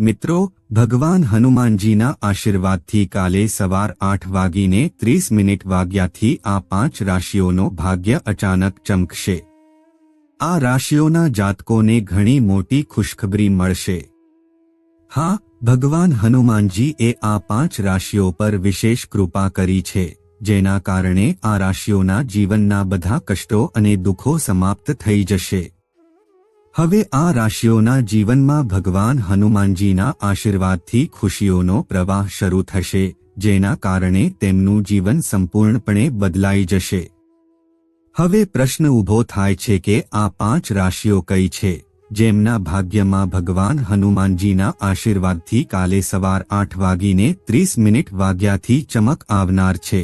મિત્રો, ભગવાન હનુમાનજીના આશીર્વાદથી કાલે સવાર આઠ વાગીને ત્રીસ મિનિટ વાગ્યાથી આ પાંચ રાશિઓનો ભાગ્ય અચાનક ચમકશે. આ રાશિઓના જાતકોને ઘણી મોટી ખુશખબરી મળશે. હા, ભગવાન હનુમાનજી એ આ પાંચ રાશિઓ પર વિશેષ કૃપા કરી છે, જેના કારણે આ રાશિઓના જીવનના બધા કષ્ટો અને દુઃખો સમાપ્ત થઈ જશે. હવે આ રાશિઓના જીવનમાં ભગવાન હનુમાનજીના આશીર્વાદથી ખુશીઓનો પ્રવાહ શરૂ થશે, જેના કારણે તેમનું જીવન સંપૂર્ણપણે બદલાઈ જશે. હવે પ્રશ્ન ઊભો થાય છે કે આ પાંચ રાશિઓ કઈ છે, જેમના ભાગ્યમાં ભગવાન હનુમાનજીના આશીર્વાદથી કાલે સવાર આઠ વાગીને ત્રીસ મિનિટ વાગ્યાથી ચમક આવનાર છે.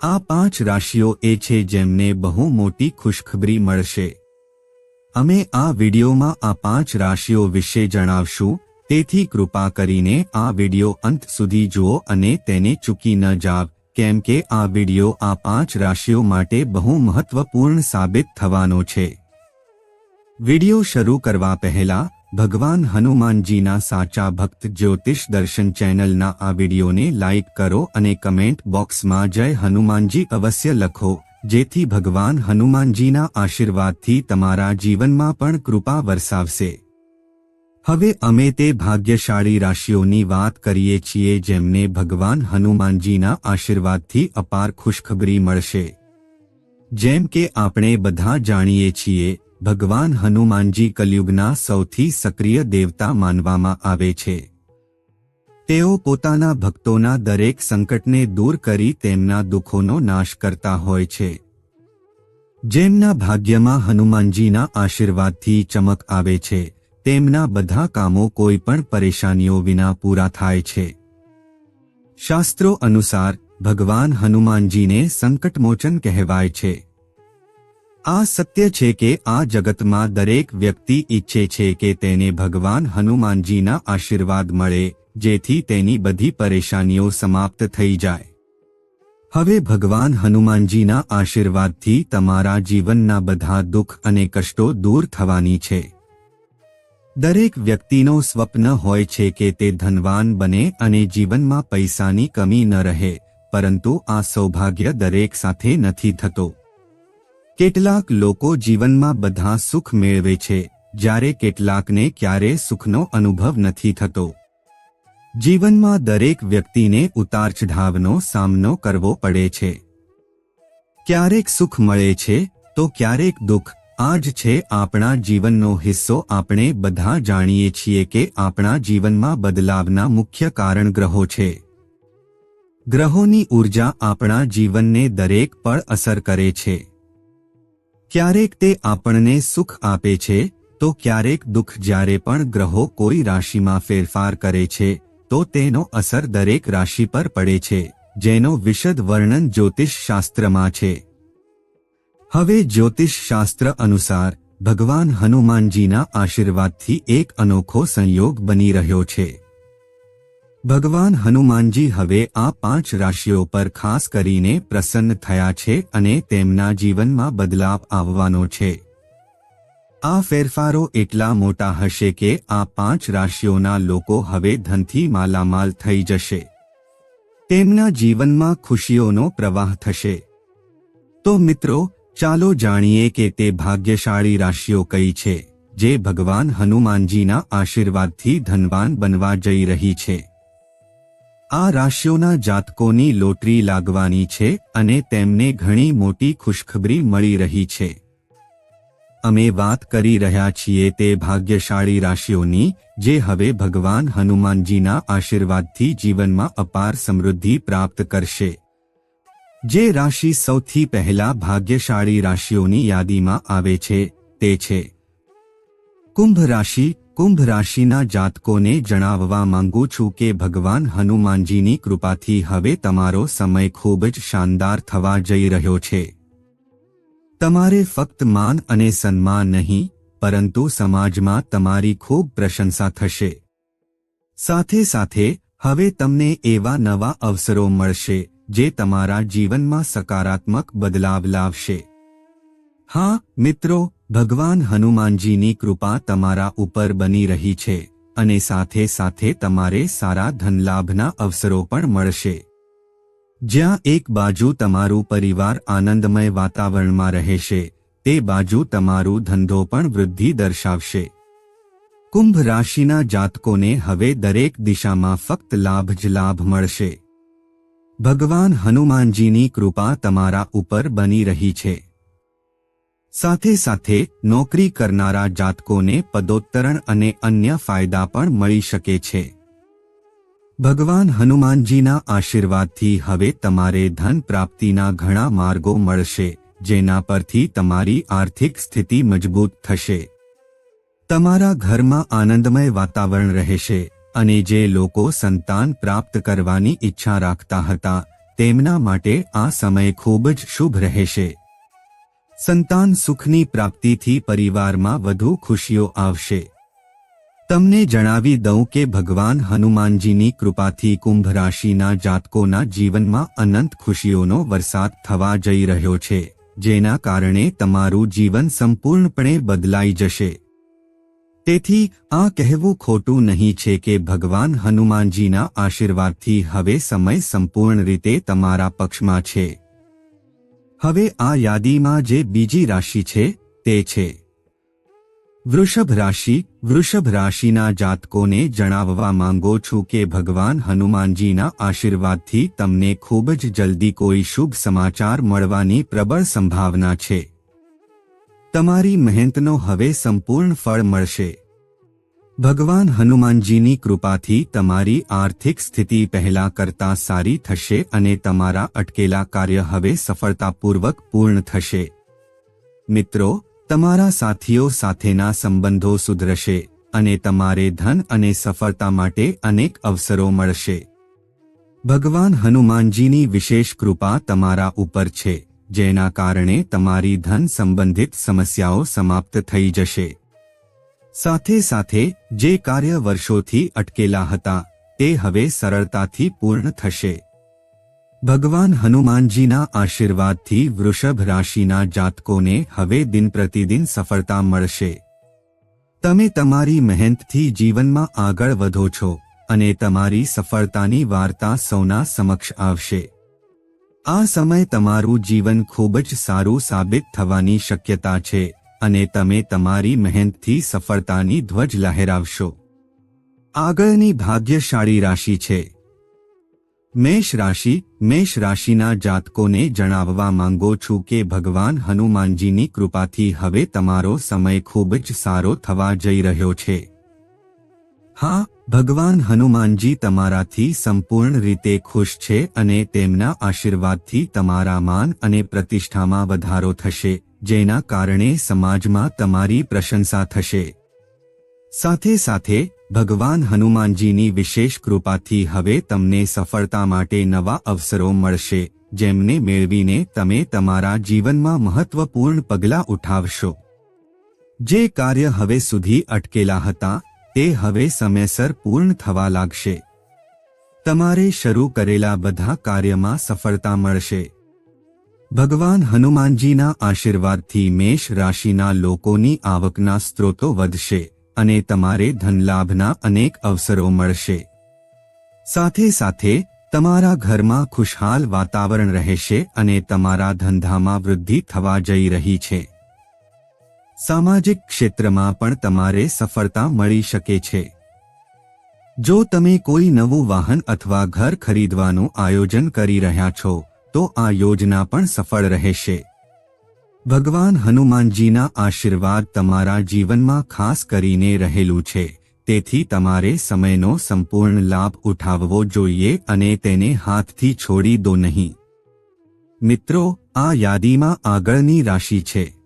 આ પાંચ રાશિઓ એ છે જેમને બહુ મોટી ખુશખબરી મળશે. અમે આ વિડિયોમાં આ પાંચ રાશિઓ વિશે જણાવશું, તેથી કૃપા કરીને આ વીડિયો અંત સુધી જુઓ અને તેને ચૂકી ન જાવ, કેમ કે આ વિડિયો આ પાંચ રાશિઓ માટે બહુ મહત્વપૂર્ણ સાબિત થવાનો છે. વિડિયો શરૂ કરવા પહેલા, ભગવાન હનુમાનજીના સાચા ભક્ત જ્યોતિષ દર્શન ચેનલના આ વિડીયોને લાઇક કરો અને કમેન્ટ બોક્સમાં જય હનુમાનજી અવશ્ય લખો. જેથી ભગવાન હનુમાનજીના આશીર્વાદથી તમારા જીવનમાં પણ કૃપા વરસાવશે. હવે અમે તે ભાગ્યશાળી રાશિઓની વાત કરીએ છીએ જેમને ભગવાન હનુમાનજીના આશીર્વાદથી અપાર ખુશખબરી મળશે. જેમ કે આપણે બધા જાણીએ છીએ, ભગવાન હનુમાનજી કલયુગના સૌથી સક્રિય દેવતા માનવામાં આવે છે. તેઓ પોતાના ભક્તોના દરેક સંકટને દૂર કરી તેમના દુઃખોનો નાશ કરતા હોય છે. જેમના ભાગ્યમાં હનુમાનજીના આશીર્વાદથી ચમક આવે છે, તેમના બધા કામો કોઈ પણ પરેશાનીઓ વિના પૂરા થાય છે. શાસ્ત્રો અનુસાર, ભગવાન હનુમાનજીને સંકટમોચન કહેવાય છે. આ સત્ય છે કે આ જગતમાં દરેક વ્યક્તિ ઈચ્છે છે કે તેને ભગવાન હનુમાનજીના આશીર્વાદ મળે જેથી તેની બધી પરેશાનીઓ સમાપ્ત થઈ જાય. હવે ભગવાન હનુમાનજીના આશીર્વાદથી તમારા જીવનના બધા દુઃખ અને કષ્ટો દૂર થવાની છે. દરેક વ્યક્તિનો સ્વપ્ન હોય છે કે તે ધનવાન બને અને જીવનમાં પૈસાની કમી ન રહે, પરંતુ આ સૌભાગ્ય દરેક સાથે નથી થતો. કેટલાક લોકો જીવનમાં બધા સુખ મેળવે છે, જ્યારે કેટલાકને ક્યારે સુખનો અનુભવ નથી થતો. જીવનમાં દરેક વ્યક્તિને ઉતાર ચઢાવનો સામનો કરવો પડે છે. ક્યારેક સુખ મળે છે, તો ક્યારેક દુઃખ. આ જ છે આપણા જીવનનો હિસ્સો. આપણે બધા જાણીએ છીએ કે આપણા જીવનમાં બદલાવના મુખ્ય કારણ ગ્રહો છે. ગ્રહોની ઊર્જા આપણા જીવનને દરેક પળ અસર કરે છે. ક્યારેક તે આપણને સુખ આપે છે, તો ક્યારેક દુઃખ જ્યારે પણ ગ્રહો કોઈ રાશિમાં ફેરફાર કરે છે. તો તેનો અસર દરેક રાશિ પર પડે છે, જેનો વિશદ વર્ણન જ્યોતિષ શાસ્ત્રમાં છે. હવે જ્યોતિષ શાસ્ત્ર અનુસાર, ભગવાન હનુમાનજીના આશીર્વાદથી એક અનોખો સંયોગ બની રહ્યો છે. ભગવાન હનુમાનજી હવે આ પાંચ રાશિઓ પર ખાસ કરીને પ્રસન્ન થયા છે અને તેમના જીવનમાં બદલાવ આવવાનો છે. આ ફેરફારો એટલા મોટા હશે કે આ પાંચ રાશિઓના લોકો હવે ધનથી માલામાલ થઈ જશે. તેમના જીવનમાં ખુશીઓનો પ્રવાહ થશે. તો મિત્રો, ચાલો જાણીએ કે તે ભાગ્યશાળી રાશિઓ કઈ છે, જે ભગવાન હનુમાનજીના આશીર્વાદથી ધનવાન બનવા જઈ રહી છે. આ રાશિઓના જાતકોની લોટરી લાગવાની છે અને તેમને ઘણી મોટી ખુશખબરી મળી રહી છે. અમે વાત કરી રહ્યા છીએ તે ભાગ્યશાળી રાશિઓની, જે હવે ભગવાન હનુમાનજીના આશીર્વાદથી જીવનમાં અપાર સમૃદ્ધિ પ્રાપ્ત કરશે. જે રાશિ સૌથી પહેલા ભાગ્યશાળી રાશિઓની યાદીમાં આવે છે, તે છે. કુંભ રાશિ, કુંભ રાશિના જાતકોને જણાવવા માંગુ છું કે ભગવાન હનુમાનજીની કૃપાથી હવે તમારો સમય ખૂબ જ શાનદાર થવા જઈ રહ્યો છે. તમારે ફક્ત માન અને સન્માન નહીં, પરંતુ સમાજમાં તમારી ખૂબ પ્રશંસા થશે. સાથે સાથે, હવે તમને એવા નવા અવસરો મળશે, જે તમારા જીવનમાં સકારાત્મક બદલાવ લાવશે. હા, મિત્રો, ભગવાન હનુમાનજીની કૃપા તમારા ઉપર બની રહી છે, અને સાથે સાથે તમારે સારા ધનલાભના અવસરો પણ મળશે. જ્યાં એક બાજુ તમારું પરિવાર આનંદમય વાતાવરણમાં રહેશે, તે બાજુ તમારું ધંધો પણ વૃદ્ધિ દર્શાવશે. કુંભ રાશિના જાતકોને હવે દરેક દિશામાં ફક્ત લાભ જ લાભ મળશે. ભગવાન હનુમાનજીની કૃપા તમારા ઉપર બની રહી છે. સાથે સાથે નોકરી કરનારા જાતકોને પદોત્તરણ અને અન્ય ફાયદા પણ મળી શકે છે. ભગવાન હનુમાનજીના આશીર્વાદથી હવે તમારે ધન પ્રાપ્તિના ઘણા માર્ગો મળશે, જેના પરથી તમારી આર્થિક સ્થિતિ મજબૂત થશે. તમારા ઘરમાં આનંદમય વાતાવરણ રહેશે, અને જે લોકો સંતાન પ્રાપ્ત કરવાની ઈચ્છા રાખતા હતા, તેમના માટે આ સમય ખૂબ જ શુભ રહેશે. સંતાન સુખની પ્રાપ્તિથી પરિવારમાં વધુ ખુશીઓ આવશે. તમને જણાવી દઉં કે ભગવાન હનુમાનજીની કૃપાથી કુંભ રાશિના જાતકોના જીવનમાં અનંત ખુશીઓનો વરસાદ થવા જઈ રહ્યો છે, જેના કારણે તમારું જીવન સંપૂર્ણપણે બદલાઈ જશે. તેથી, આ કહેવું ખોટું નહીં છે કે ભગવાન હનુમાનજીના આશીર્વાદથી હવે સમય સંપૂર્ણ રીતે તમારા પક્ષમાં છે. હવે આ યાદીમાં જે બીજી રાશિ છે, તે છે. વૃષભ રાશિ, વૃષભ રાશિના જાતકોને જણાવવા માંગો છું કે ભગવાન હનુમાનજીના આશીર્વાદથી તમને ખૂબ જ જલ્દી કોઈ શુભ સમાચાર મળવાની પ્રબળ સંભાવના છે. તમારી મહેનતનો હવે સંપૂર્ણ ફળ મળશે. ભગવાન હનુમાનજીની કૃપાથી તમારી આર્થિક સ્થિતિ પહેલા કરતા સારી થશે અને તમારા અટકેલા કાર્ય હવે સફળતાપૂર્વક પૂર્ણ થશે. મિત્રો તમારા સાથીઓ સાથેના સંબંધો સુધરશે અને તમારે ધન અને સફળતા માટે અનેક અવસરો મળશે. ભગવાન હનુમાનજીની વિશેષ કૃપા તમારા ઉપર છે, જેના કારણે તમારી ધન સંબંધિત સમસ્યાઓ સમાપ્ત થઈ જશે. સાથે સાથે, જે કાર્ય વર્ષોથી અટકેલા હતા, તે હવે સરળતાથી પૂર્ણ થશે. ભગવાન હનુમાનજીના આશીર્વાદથી વૃષભ રાશિના જાતકોને હવે દિન પ્રતિદિન સફળતા મળશે. તમે તમારી મહેનતથી જીવનમાં આગળ વધો છો અને તમારી સફળતાની વાર્તા સૌના સમક્ષ આવશે. આ સમય તમારું જીવન ખૂબ જ સારું સાબિત થવાની શક્યતા છે અને તમે તમારી મહેનતથી સફળતાની ધ્વજ લહેરાવશો. આગળની ભાગ્યશાળી રાશિ છે. મેષ રાશિ, મેષ રાશિના જાતકોને જણાવવા માંગો છું કે ભગવાન હનુમાનજીની કૃપાથી હવે તમારો સમય ખૂબ જ સારો થવા જઈ રહ્યો છે. હા, ભગવાન હનુમાનજી તમારાથી સંપૂર્ણ રીતે ખુશ છે અને તેમના આશીર્વાદથી તમારા માન અને પ્રતિષ્ઠામાં વધારો થશે, જેના કારણે સમાજમાં તમારી પ્રશંસા થશે. સાથે સાથે ભગવાન હનુમાનજીની વિશેષ કૃપાથી હવે તમને સફળતા માટે નવા અવસરો મળશે, જેમને મેળવીને તમે તમારા જીવનમાં મહત્વપૂર્ણ પગલાં ઉઠાવશો. જે કાર્ય હવે સુધી અટકેલા હતા, તે હવે સમયસર પૂર્ણ થવા લાગશે. તમારે શરૂ કરેલા બધા કાર્યમાં સફળતા મળશે. ભગવાન હનુમાનજીના આશીર્વાદથી મેષ રાશિના લોકોની આવકના સ્ત્રોતો વધશે. અને તમારે ધનલાભના અનેક અવસરો મળશે. સાથે સાથે, તમારા ઘરમાં ખુશહાલ વાતાવરણ રહેશે અને તમારા ધંધામાં વૃદ્ધિ થવા જઈ રહી છે. સામાજિક ક્ષેત્રમાં પણ તમારે સફળતા મળી શકે છે. જો તમે કોઈ નવું વાહન અથવા ઘર ખરીદવાનું આયોજન કરી રહ્યા છો, તો આ યોજના પણ સફળ રહેશે. ભગવાન હનુમાનજીના આશીર્વાદ તમારા જીવનમાં ખાસ કરીને રહેલું છે. તેથી તમારે સમયનો સંપૂર્ણ લાભ ઉઠાવવો જોઈએ અને તેને હાથથી છોડી દો નહીં. મિત્રો, આ યાદીમાં આગળની રાશિ છે.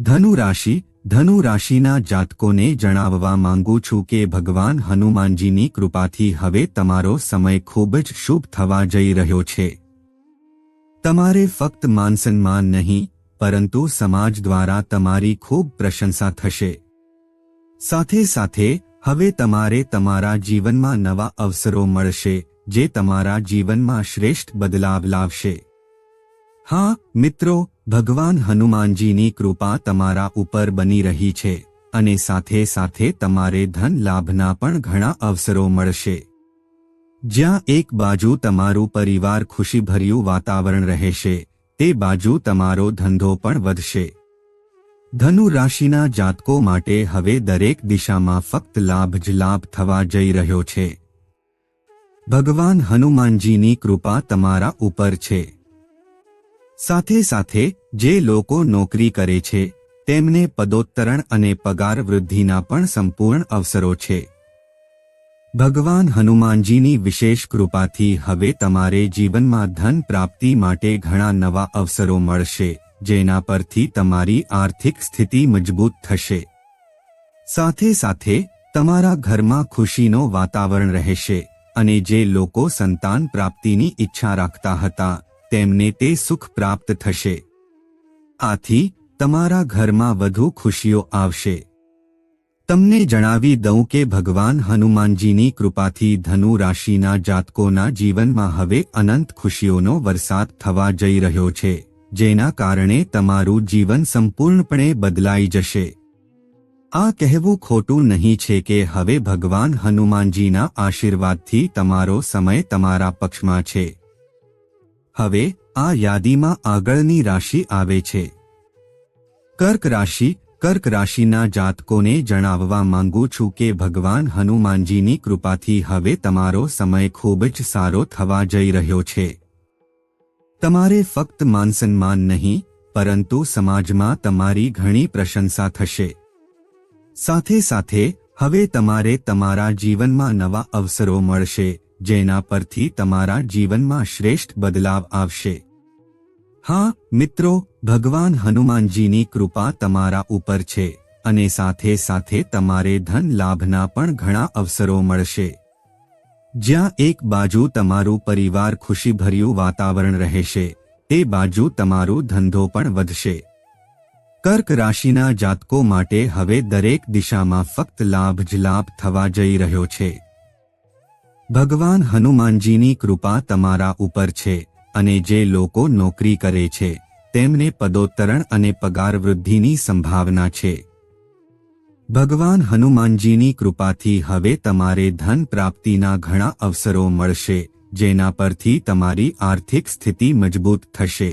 ધનુ રાશિ, ધનુ રાશિના જાતકોને જણાવવા માંગુ છું કે ભગવાન હનુમાનજીની કૃપાથી હવે તમારો સમય ખૂબ જ શુભ થવા જઈ રહ્યો છે. તમારે ફક્ત માનસન્માન નહીં પરંતુ સમાજ દ્વારા તમારી ખૂબ પ્રશંસા થશે. સાથે સાથે, હવે તમારે તમારા જીવનમાં નવા અવસરો મળશે, જે તમારા જીવનમાં શ્રેષ્ઠ બદલાવ લાવશે. હા, મિત્રો, ભગવાન હનુમાનજીની કૃપા તમારા ઉપર બની રહી છે, અને સાથે સાથે તમારે ધન લાભના પણ ઘણા અવસરો મળશે. જ્યાં એક બાજુ તમારું પરિવાર ખુશીભર્યું વાતાવરણ રહેશે તે બાજુ તમારો ધંધો પણ વધશે. ધનુ રાશિના જાતકો માટે હવે દરેક દિશામાં ફક્ત લાભ જ લાભ થવા જઈ રહ્યો છે. ભગવાન હનુમાનજીની કૃપા તમારા ઉપર છે. સાથે સાથે, જે લોકો નોકરી કરે છે, તેમને પદોત્તરણ અને પગાર વૃદ્ધિના પણ સંપૂર્ણ અવસરો છે. ભગવાન હનુમાનજીની વિશેષ કૃપાથી હવે તમારે જીવનમાં ધન પ્રાપ્તિ માટે ઘણા નવા અવસરો મળશે, જેના પરથી તમારી આર્થિક સ્થિતિ મજબૂત થશે. સાથે સાથે, તમારા ઘરમાં ખુશીનો વાતાવરણ રહેશે, અને જે લોકો સંતાન પ્રાપ્તિની ઈચ્છા રાખતા હતા, તેમને તે સુખ પ્રાપ્ત થશે. આથી, તમારા ઘરમાં વધુ ખુશીઓ આવશે. તમને જણાવી દઉં કે ભગવાન હનુમાનજીની કૃપાથી ધનુ રાશિના જાતકોના જીવનમાં હવે અનંત ખુશીઓનો વરસાદ થવા જઈ રહ્યો છે, જેના કારણે તમારું જીવન સંપૂર્ણપણે બદલાઈ જશે. આ કહેવું ખોટું નહીં છે કે હવે ભગવાન હનુમાનજીના આશીર્વાદથી તમારો સમય તમારા પક્ષમાં છે. હવે આ યાદીમાં આગળની રાશિ આવે છે. કર્ક રાશિ કર્ક રાશિના જાતકોને જણાવવા માંગુ છું કે ભગવાન હનુમાનજીની કૃપાથી હવે તમારો સમય ખૂબ જ સારો થવા જઈ રહ્યો છે. તમારે ફક્ત માનસન્માન નહીં, પરંતુ સમાજમાં તમારી ઘણી પ્રશંસા થશે. સાથે સાથે, હવે તમારે તમારા જીવનમાં નવા અવસરો મળશે, જેના પરથી તમારા જીવનમાં શ્રેષ્ઠ બદલાવ આવશે. હા, મિત્રો, ભગવાન હનુમાનજીની કૃપા તમારા ઉપર છે અને સાથે સાથે તમારે ધન લાભના પણ ઘણા અવસરો મળશે. જ્યાં એક બાજુ તમારું પરિવાર ખુશીભર્યું વાતાવરણ રહેશે, તે બાજુ તમારું ધંધો પણ વધશે. કર્ક રાશિના જાતકો માટે હવે દરેક દિશામાં ફક્ત લાભ જ લાભ થવા જઈ રહ્યો છે. ભગવાન હનુમાનજીની કૃપા તમારા ઉપર છે અને જે લોકો નોકરી કરે છે, તેમને પદોત્તરણ અને પગાર વૃદ્ધિની સંભાવના છે. ભગવાન હનુમાનજીની કૃપાથી હવે તમારે ધન પ્રાપ્તિના ઘણા અવસરો મળશે, જેના પરથી તમારી આર્થિક સ્થિતિ મજબૂત થશે.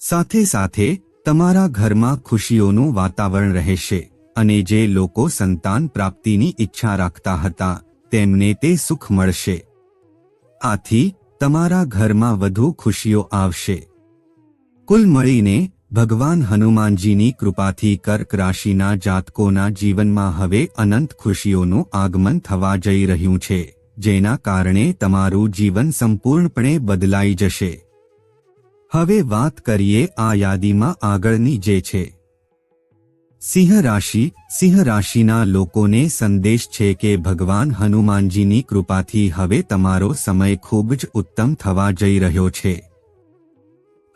સાથે સાથે, તમારા ઘરમાં ખુશીઓનું વાતાવરણ રહેશે, અને જે લોકો સંતાન પ્રાપ્તિની ઈચ્છા રાખતા હતા, તેમને તે સુખ મળશે. આથી તમારા ઘરમાં વધુ ખુશીઓ આવશે. કુલ મળીને ભગવાન હનુમાનજીની કૃપાથી કર્ક રાશિના જાતકોના જીવનમાં હવે અનંત ખુશીઓનું આગમન થવા જઈ રહ્યું છે, જેના કારણે તમારું જીવન સંપૂર્ણપણે બદલાઈ જશે. હવે વાત કરીએ આ યાદીમાં આગળની જે છે. સિંહ રાશિ, સિંહ રાશિના લોકોને સંદેશ છે કે ભગવાન હનુમાનજીની કૃપાથી હવે તમારો સમય ખૂબ જ ઉત્તમ થવા જઈ રહ્યો છે.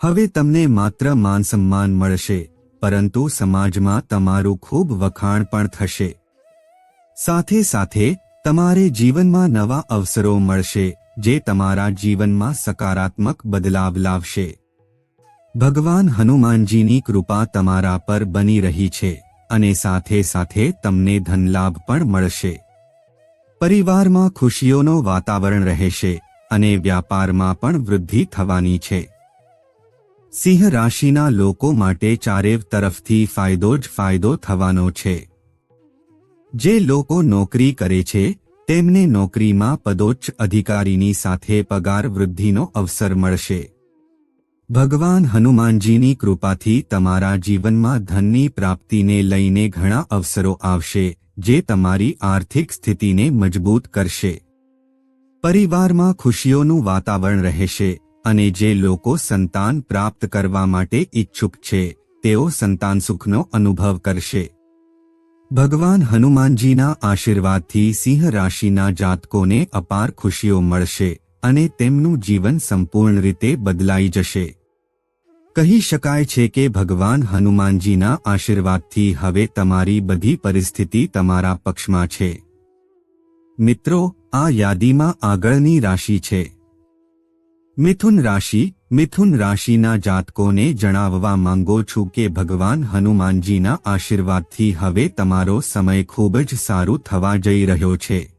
હવે તમને માત્ર માન સન્માન મળશે, પરંતુ સમાજમાં તમારું ખૂબ વખાણ પણ થશે. સાથે સાથે, તમારે જીવનમાં નવા અવસરો મળશે, જે તમારા જીવનમાં સકારાત્મક બદલાવ લાવશે. ભગવાન હનુમાનજીની કૃપા તમારા પર બની રહી છે અને સાથે સાથે તમને ધનલાભ પણ મળશે. પરિવારમાં ખુશીઓનો વાતાવરણ રહેશે અને વ્યાપારમાં પણ વૃદ્ધિ થવાની છે. સિંહ રાશિના લોકો માટે ચારેવ તરફથી ફાયદો જ ફાયદો થવાનો છે. જે લોકો નોકરી કરે છે, તેમને નોકરીમાં પદોચ્ચ અધિકારીની સાથે પગાર વૃદ્ધિનો અવસર મળશે. ભગવાન હનુમાનજીની કૃપાથી તમારા જીવનમાં ધનની પ્રાપ્તિને લઈને ઘણા અવસરો આવશે, જે તમારી આર્થિક સ્થિતિને મજબૂત કરશે. પરિવારમાં ખુશીઓનું વાતાવરણ રહેશે, અને જે લોકો સંતાન પ્રાપ્ત કરવા માટે ઈચ્છુક છે, તેઓ સંતાન સુખનો અનુભવ કરશે. ભગવાન હનુમાનજીના આશીર્વાદથી સિંહ રાશિના જાતકોને અપાર ખુશીઓ મળશે. અને તેમનું જીવન સંપૂર્ણ રીતે બદલાઈ જશે. કહી શકાય છે કે ભગવાન હનુમાનજીના આશીર્વાદથી હવે તમારી બધી પરિસ્થિતિ તમારા પક્ષમાં છે. મિત્રો, આ યાદીમાં આગળની રાશિ છે. મિથુન રાશિ, મિથુન રાશિના જાતકોને જણાવવા માંગો છું કે ભગવાન હનુમાનજીના આશીર્વાદથી હવે તમારો સમય ખૂબ જ સારું થવા જઈ રહ્યો છે.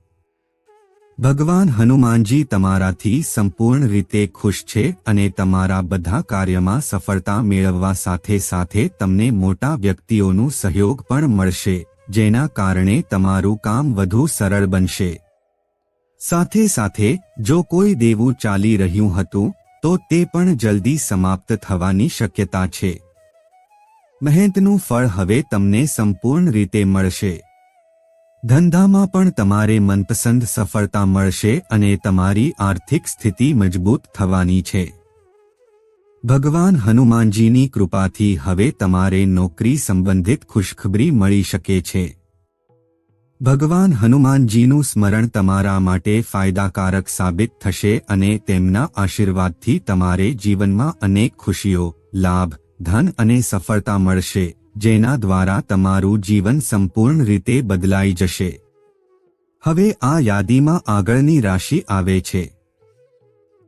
ભગવાન હનુમાનજી તમારાથી સંપૂર્ણ રીતે ખુશ છે અને તમારા બધા કાર્યમાં સફળતા મેળવવા સાથે સાથે તમને મોટા વ્યક્તિઓનું સહયોગ પણ મળશે, જેના કારણે તમારું કામ વધુ સરળ બનશે. સાથે સાથે, જો કોઈ દેવું ચાલી રહ્યું હતું, તો તે પણ જલ્દી સમાપ્ત થવાની શક્યતા છે. મહેનતનું ફળ હવે તમને સંપૂર્ણ રીતે મળશે. ધંધામાં પણ તમારે મનપસંદ સફળતા મળશે અને તમારી આર્થિક સ્થિતિ મજબૂત થવાની છે. ભગવાન હનુમાનજીની કૃપાથી હવે તમારે નોકરી સંબંધિત ખુશખબરી મળી શકે છે. ભગવાન હનુમાનજીનું સ્મરણ તમારા માટે ફાયદાકારક સાબિત થશે અને તેમના આશીર્વાદથી તમારે જીવનમાં અનેક ખુશીઓ, લાભ, ધન અને સફળતા મળશે. જેના દ્વારા તમારું જીવન સંપૂર્ણ રીતે બદલાઈ જશે. હવે આ યાદીમાં આગળની રાશિ આવે છે.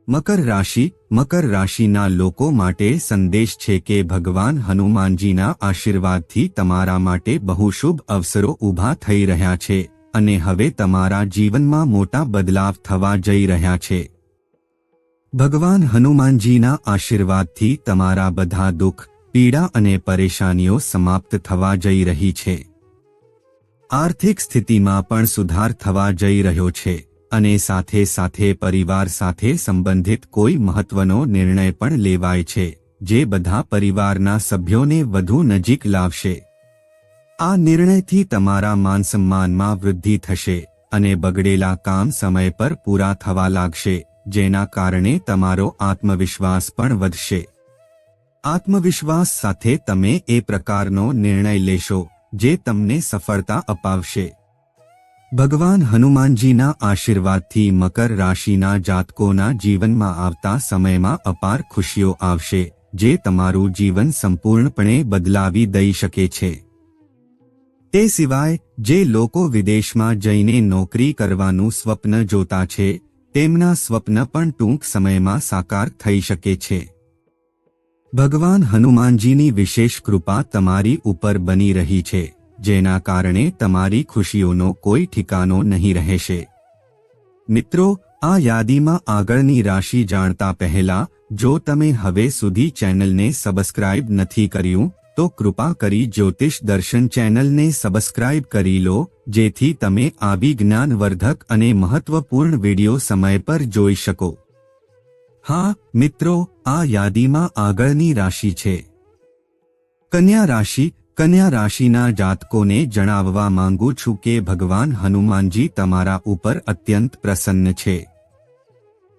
મકર રાશિ, મકર રાશિના લોકો માટે સંદેશ છે કે ભગવાન હનુમાનજીના આશીર્વાદથી તમારા માટે બહુ શુભ અવસરો ઊભા થઈ રહ્યા છે અને હવે તમારા જીવનમાં મોટા બદલાવ થવા જઈ રહ્યા છે. ભગવાન હનુમાનજીના આશીર્વાદથી તમારા બધા દુઃખ પીડા અને પરેશાનીઓ સમાપ્ત થવા જઈ રહી છે. આર્થિક સ્થિતિમાં પણ સુધાર થવા જઈ રહ્યો છે અને સાથે સાથે પરિવાર સાથે સંબંધિત કોઈ મહત્વનો નિર્ણય પણ લેવાય છે, જે બધા પરિવારના સભ્યોને વધુ નજીક લાવશે. આ નિર્ણયથી તમારા માનસન્માનમાં વૃદ્ધિ થશે અને બગડેલા કામ સમય પર પૂરા થવા લાગશે, જેના કારણે તમારો આત્મવિશ્વાસ પણ વધશે. આત્મવિશ્વાસ સાથે તમે એ પ્રકારનો નિર્ણય લેશો, જે તમને સફળતા અપાવશે. ભગવાન હનુમાનજીના આશીર્વાદથી મકર રાશિના જાતકોના જીવનમાં આવતા સમયમાં અપાર ખુશીઓ આવશે, જે તમારું જીવન સંપૂર્ણપણે બદલાવી દઈ શકે છે. તે સિવાય, જે લોકો વિદેશમાં જઈને નોકરી કરવાનું સ્વપ્ન જોતા છે, તેમના સ્વપ્ન પણ ટૂંક સમયમાં સાકાર થઈ શકે છે. ભગવાન હનુમાનજીની વિશેષ કૃપા તમારી ઉપર બની રહી છે, જેના કારણે તમારી ખુશીઓનો કોઈ ઠિકાનો નહીં રહેશે. મિત્રો, આ યાદીમાં આગળની રાશિ જાણતા પહેલા, જો તમે હવે સુધી ચેનલને સબસ્ક્રાઇબ નથી કર્યું, તો કૃપા કરી જ્યોતિષ દર્શન ચેનલને સબસ્ક્રાઇબ કરી લો, જેથી તમે આવી જ્ઞાનવર્ધક અને મહત્વપૂર્ણ વિડિયો સમય પર જોઈ શકો. હા, મિત્રો, આ યાદીમાં આગળની રાશિ છે. કન્યા રાશિ, કન્યા રાશિના જાતકોને જણાવવા માંગુ છું કે ભગવાન હનુમાનજી તમારા ઉપર અત્યંત પ્રસન્ન છે.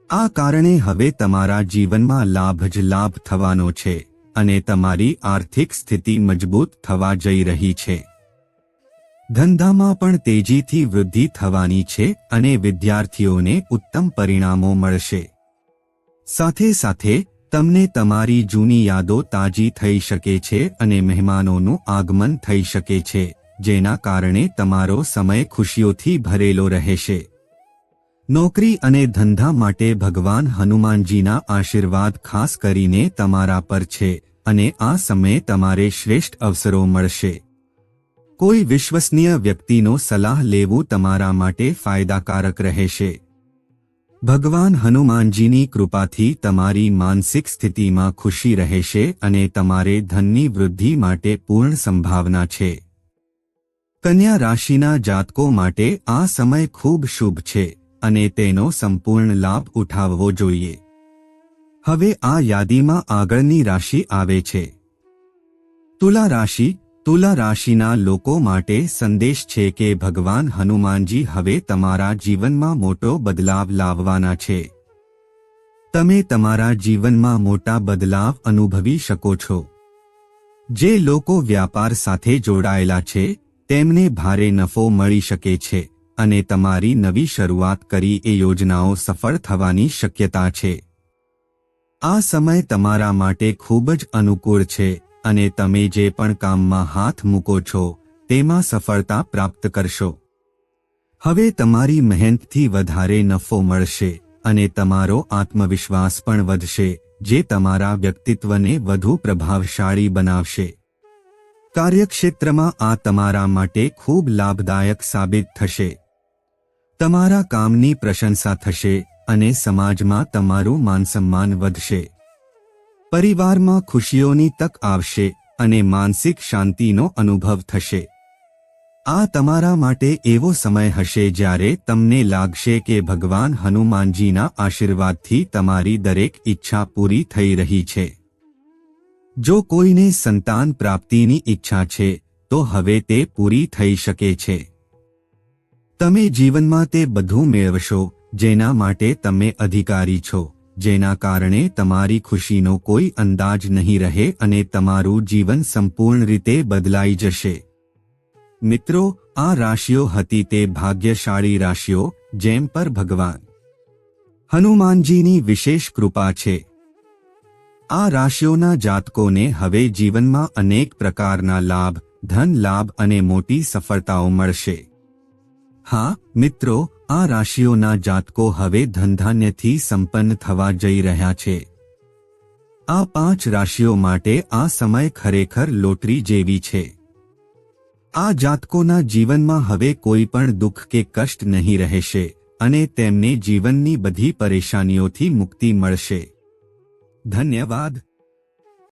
આ કારણે હવે તમારા જીવનમાં લાભ જ લાભ થવાનો છે અને તમારી આર્થિક સ્થિતિ મજબૂત થવા જઈ રહી છે. ધંધામાં પણ તેજીથી વૃદ્ધિ થવાની છે અને વિદ્યાર્થીઓને ઉત્તમ પરિણામો મળશે. સાથે સાથે તમને તમારી જૂની યાદો તાજી થઈ શકે છે અને મહેમાનોનું આગમન થઈ શકે છે, જેના કારણે તમારો સમય ખુશીઓથી ભરેલો રહેશે. નોકરી અને ધંધા માટે ભગવાન હનુમાનજીના આશીર્વાદ ખાસ કરીને તમારા પર છે અને આ સમયે તમારે શ્રેષ્ઠ અવસરો મળશે. કોઈ વિશ્વસનીય વ્યક્તિનો સલાહ લેવું તમારા માટે ફાયદાકારક રહેશે. ભગવાન હનુમાનજીની કૃપાથી તમારી માનસિક સ્થિતિમાં ખુશી રહેશે અને તમારે ધનની વૃદ્ધિ માટે પૂર્ણ સંભાવના છે. કન્યા રાશિના જાતકો માટે આ સમય ખૂબ શુભ છે અને તેનો સંપૂર્ણ લાભ ઉઠાવવો જોઈએ. હવે આ યાદીમાં આગળની રાશિ આવે છે. તુલા રાશિ તુલા રાશિના લોકો માટે સંદેશ છે કે ભગવાન હનુમાનજી હવે તમારા જીવનમાં મોટો બદલાવ લાવવાના છે. તમે તમારા જીવનમાં મોટા બદલાવ અનુભવી શકો છો. જે લોકો વ્યાપાર સાથે જોડાયેલા છે, તેમને ભારે નફો મળી શકે છે અને તમારી નવી શરૂઆત કરી એ યોજનાઓ સફળ થવાની શક્યતા છે. આ સમય તમારા માટે ખૂબ જ અનુકૂળ છે અને તમે જે પણ કામમાં હાથ મૂકો છો, તેમાં સફળતા પ્રાપ્ત કરશો. હવે તમારી મહેનતથી વધારે નફો મળશે અને તમારો આત્મવિશ્વાસ પણ વધશે, જે તમારા વ્યક્તિત્વને વધુ પ્રભાવશાળી બનાવશે. કાર્યક્ષેત્રમાં આ તમારા માટે ખૂબ લાભદાયક સાબિત થશે. તમારા કામની પ્રશંસા થશે અને સમાજમાં તમારું માનસન્માન વધશે. પરિવારમાં ખુશીઓની તક આવશે અને માનસિક શાંતિનો અનુભવ થશે. આ તમારા માટે એવો સમય હશે જ્યારે તમને લાગશે કે ભગવાન હનુમાનજીના આશીર્વાદથી તમારી દરેક ઈચ્છા પૂરી થઈ રહી છે. જો કોઈને સંતાન પ્રાપ્તિની ઈચ્છા છે, તો હવે તે પૂરી થઈ શકે છે. તમે જીવનમાં તે બધું મેળવશો, જેના માટે તમે અધિકારી છો. જેના કારણે તમારી ખુશીનો કોઈ અંદાજ નહીં રહે અને તમારું જીવન સંપૂર્ણ રીતે બદલાઈ જશે. મિત્રો, આ રાશિઓ હતી તે ભાગ્યશાળી રાશિઓ જેમ પર ભગવાન હનુમાનજીની વિશેષ કૃપા છે. આ રાશિઓના જાતકોને હવે જીવનમાં અનેક પ્રકારના લાભ, ધન લાભ અને મોટી સફળતાઓ મળશે. હા, મિત્રો આ રાશિઓના જાતકો હવે ધનધાન્યથી સંપન્ન થવા જઈ રહ્યા છે. આ પાંચ રાશિઓ માટે આ સમય ખરેખર લોટરી જેવી છે. આ જાતકોના જીવનમાં હવે કોઈ પણ દુઃખ કે કષ્ટ નહીં રહેશે અને તેમને જીવનની બધી પરેશાનીઓથી મુક્તિ મળશે. ધન્યવાદ.